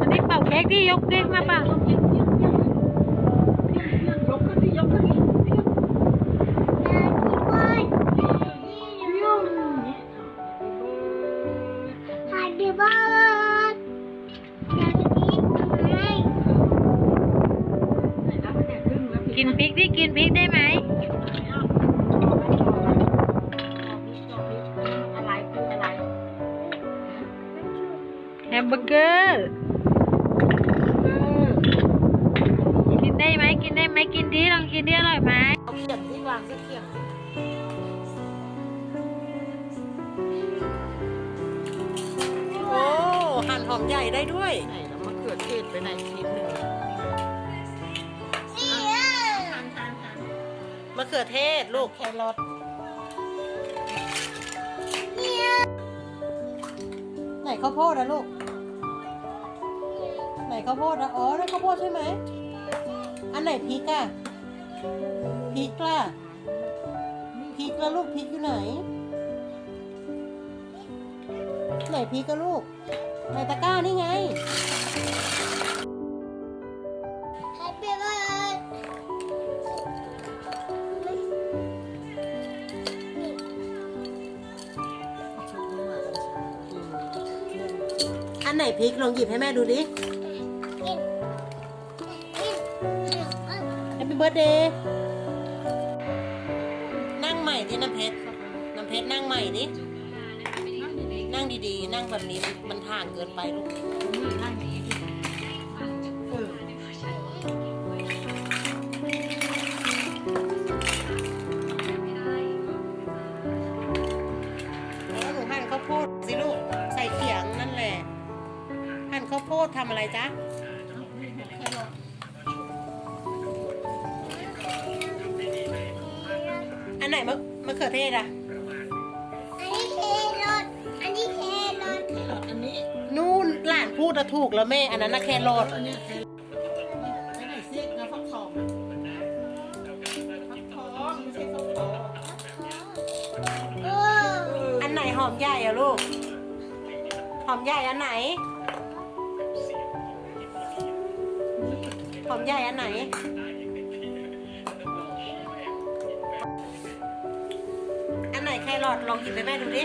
อันนี้เป่าเค้กที่ยกเค้กมาป่ะยกขึ้นดิยกขึ้นดิเพียง Happy birthday กินพริกที่กินพริกได้ไหม กินดีลองกินดีอร่อยไหมเอาเขียงที่วางที่เขียงโอ้หั่นหอมใหญ่ได้ด้วยไหนแล้วมะเขือเทศไปไหนชิ้นหนึ่งมะเขือเทศลูกแครอทไหนข้าวโพดอะลูก ไหนข้าวโพดอะอ๋อนั่นข้าวโพดใช่ไหมอันไหนพริกอะ พริกล่ะพริกแล้วลูกพริกอยู่ไหน ไหนพริกอะลูกในตะกร้านี่ไง Happy birthday ชุบนี่มากันช้าอันไหนพริกลองหยิบให้แม่ดูดิ เบิร์เดย์นั่งใหม่ดิน้ำเพชรน้ำเพชรนั่งใหม่ดินั่งดีๆ นั่งแบบนี้มันห่างเกินไปลูกนั่งดีดิเออแล้วหนูหั่นข้าวโพดสิลูกใส่เขียงนั่นแหละหั่นข้าวโพดทำอะไรจ๊ะ อันไหนมะมะเขือเทศอะอันนี้เครอทอันนี้เครอทแครอทอันนี้นู่นหลานพูดอะถูกแล้วแม่ อันนั้นนะแครอทอันเนี้ยแครอทไปไหนซีกนะฟักทองอะฟักทองไม่ใช่ฟักทองโอ้อันไหนหอมใหญ่อะลูก หอมใหญ่อันไหน หอมใหญ่อันไหน รอทลองหยิบไปแม่ดูดิ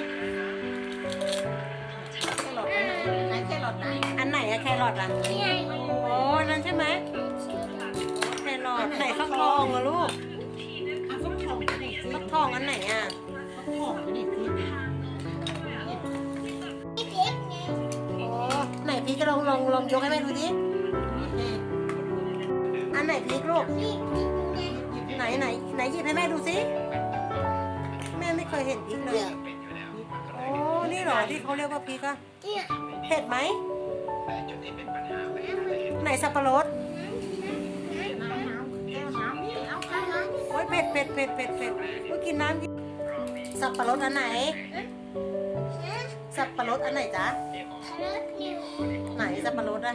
แครอทอันไหนไหนแครอทไหนอันไหนอะแครอทอะนี่ไงโอ้นั่นใช่ไหมแครอทไหนฟักทองอะลูกอะฟักทองไปไหนซีฟักกทองอันไหนอะฟักทองไปไหนซีกนี่พริกไงโอ้ไหนพริกก็ลองลองลองยกให้แม่ดูดินี่เองอันไหนพริกลูกนี่พริกไงไหนไหนไหนหยิบให้แม่ดูสิแม่ไม่ เคยเห็นพริกเลยอะโอ้นี่เหรอที่เขาเรียกว่าพริกอะเนี่ยเผ็ดไหมไหนสับปะรดน้ำน้ำแก้วน้ำนี่เอาอาหารโอ้ยเผ็ดเผ็ดเผ็ดเผ็ดเผ็ดก็กินน้ำกินสับปะรดอันไหน สับปะรดอันไหนจ๊ะรสเนี่ยไหนสับปะรดอะ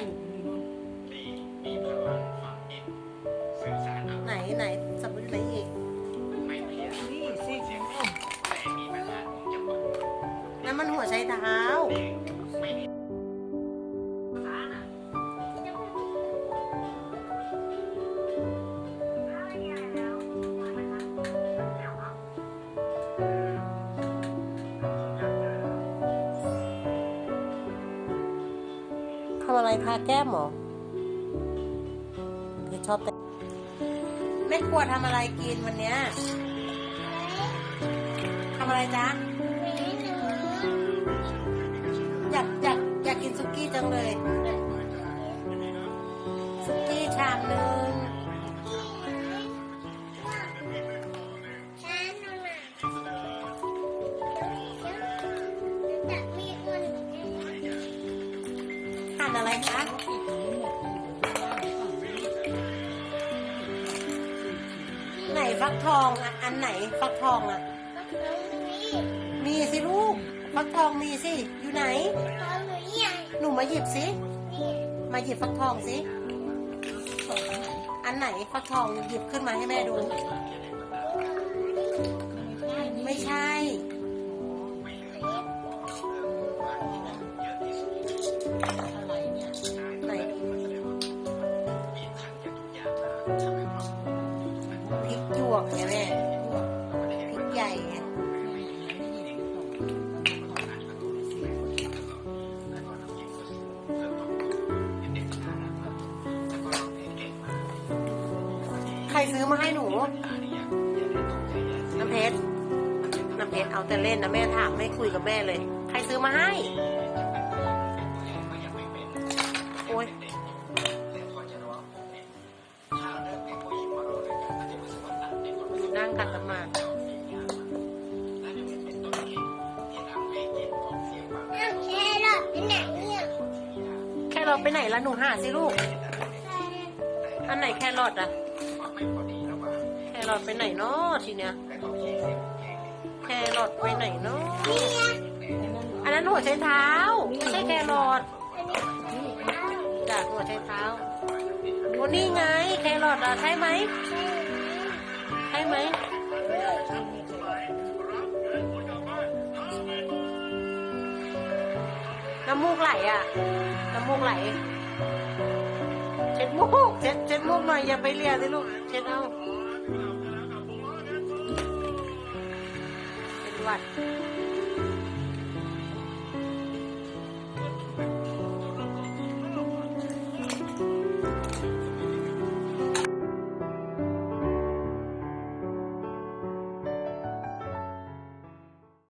เท้า ทำอะไรทาแก้มเหรอคือชอบแต่แม่ครัวทำอะไรกินวันเนี้ยทำอะไรจ๊ะ อยากกินซุกี้จังเลยซุกี้ชามหนึ่งหั่นอะไรคะไหนฟักทองอะอันไหนฟักทองอะ มีสิลูกฟักทองมีสิ อยู่ไหน มาหยิบสิ มาหยิบฟักทองสิ อันไหนฟักทองหยิบขึ้นมาให้แม่ดู ซื้อมาให้หนู น้ำเพชร น้ำเพชรเอาแต่เล่นนะแม่ถามไม่คุยกับแม่เลย ใครซื้อมาให้ โอ้ยอยู่นั่งกัดกันมาอ้าวแครอทไปไหนเนี่ยแครอทไปไหนละหนูหาสิลูก อันไหนแครอทอะ แครอทไปไหนเนาะทีเนี้ยแครอทไปไหนเนาะนี่ไงอันนั้นหัวใช้เท้าไม่ใช่แครอทอันนี้อ้าวจากหัวใช้เท้าโอ้นี่ไงแครอทอะใช่ไหมใช่ไหมน้ำมูกไหลอะ น้ำมูกไหลเช็ ดมุกเช็ดเช็ดมุกหน่อยอย่าไปเลียสิลูกเช็ดเอาเป็นวัด